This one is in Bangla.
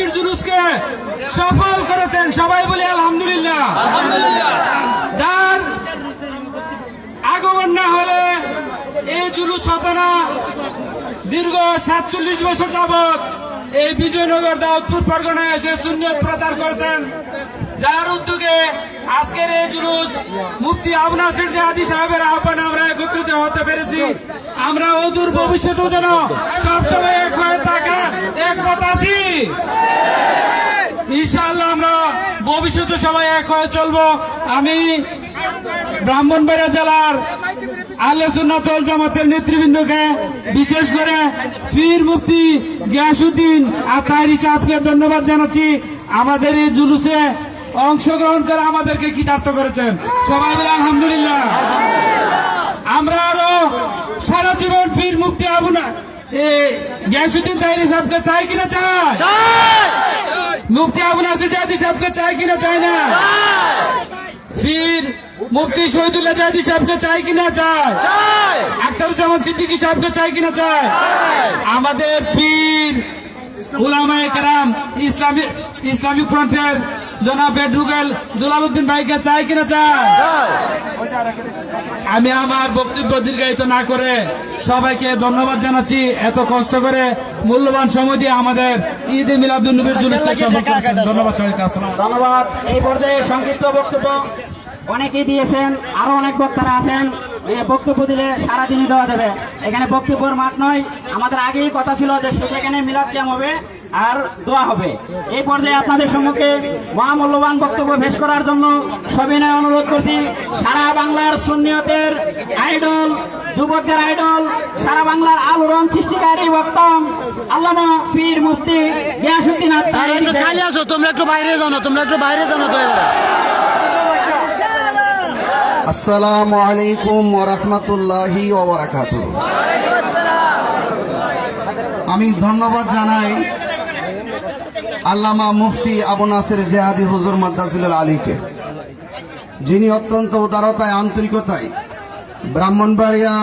নবীর জুলুসকে সফল করেছেন, সবাই বলি আলহামদুলিল্লাহ। যার আগমন না হলে এই জুলুস হতো না। দীর্ঘ সাতচল্লিশ বছর যাবৎ এই বিজয়নগর দাউদপুর পরগনায় এসে শূন্য প্রচার করেছেন। যার উদ্যোগে আজকের এই জুলুস মুফতি আবু নাসির জাহাদি সাহেবের আহ্বানে আমরা একত্রিত হতে পেরেছি। আমরা অদূর ভবিষ্যতেও যেন সবসময় এক হয়ে থাকা এক কথা আছি ইনশাআল্লাহ আমরা ভবিষ্যতে সবাই এক হয়ে চলবো। আমি ব্রাহ্মণবাড়িয়া জেলার আলে সুন্নাতল জামাতের নেতৃবৃন্দকে বিশেষ করে পীর মুফতি গিয়াসুদ্দিন আর তাইরি সাহেবকে ধন্যবাদ জানাচ্ছি। আমাদের এই জুলুসে অংশগ্রহণ করে আমাদেরকে কৃতার্থ করেছেন। সবাই মিলে আলহামদুলিল্লাহ। আমরা আরও সারা জীবন পীর মুক্তি আবু না গিয়াসুদ্দিন তাইরি সাহেবকে চাই কিনা চাই! মুফতি আবুল আসিস জাহাদি সাহেবকে চাই কিনা চাই না? ফির মুফতি শহীদুল্লাহ জাহাদি সাহেবকে চাই কিনা চায় আখতারুজ্জামান সিদ্দিকী সাহেবকে চাই কিনা চায় আমাদের পীর ওলামায়ে কেরাম ইসলামী ইসলামিক ফ্রন্টের জনাব বেডরুগেল দুলাল উদ্দিন ভাইকে চাই কিনা চায় আমি আমার বক্তব্য দীর্ঘায়িত না করে সবাইকে ধন্যবাদ জানাচ্ছি এত কষ্ট করে মূল্যবান সময় দিয়ে আমাদের ঈদ এ মিলাদুল নবীর জুলুসকে ধন্যবাদ সবাইকে আসসালাম ধন্যবাদ। এই পর্যায়ে সংক্ষিপ্ত বক্তব্য। অনেকেই দিয়েছেন আরও অনেক বক্তারা আছেন। বক্তব্য দিলে সারাদিনই দেওয়া যাবে। এখানে বক্তব্যের মাঠ নয়। আমাদের আগেই কথা ছিল যে সেখানে মিলাদ ক্যাম হবে। আর দোয়া হবে। এই পর্যায়ে আপনাদের সম্মুখে মহামূল্যবান বক্তব্য পেশ করার জন্য সবিনয় অনুরোধ করছি। সারা বাংলার সুন্নিয়তের আইডল যুবকদের আইডল সারা বাংলার আলোড়ন সৃষ্টিকারী বক্তম আল্লামা পীর মুফতি গিয়াসুদ্দিন কালে আসো তোমরা একটু বাইরে জানো তোমরা একটু বাইরে জানো তো আসসালামু আলাইকুম ওরহমতুল্লাহি আমি ধন্যবাদ জানাই আল্লামা মুফতি আবু নাসের জেহাদি হুজুর মাদ্দাসিল আলীকে। যিনি অত্যন্ত উদারতায় আন্তরিকতায় ব্রাহ্মণবাড়িয়া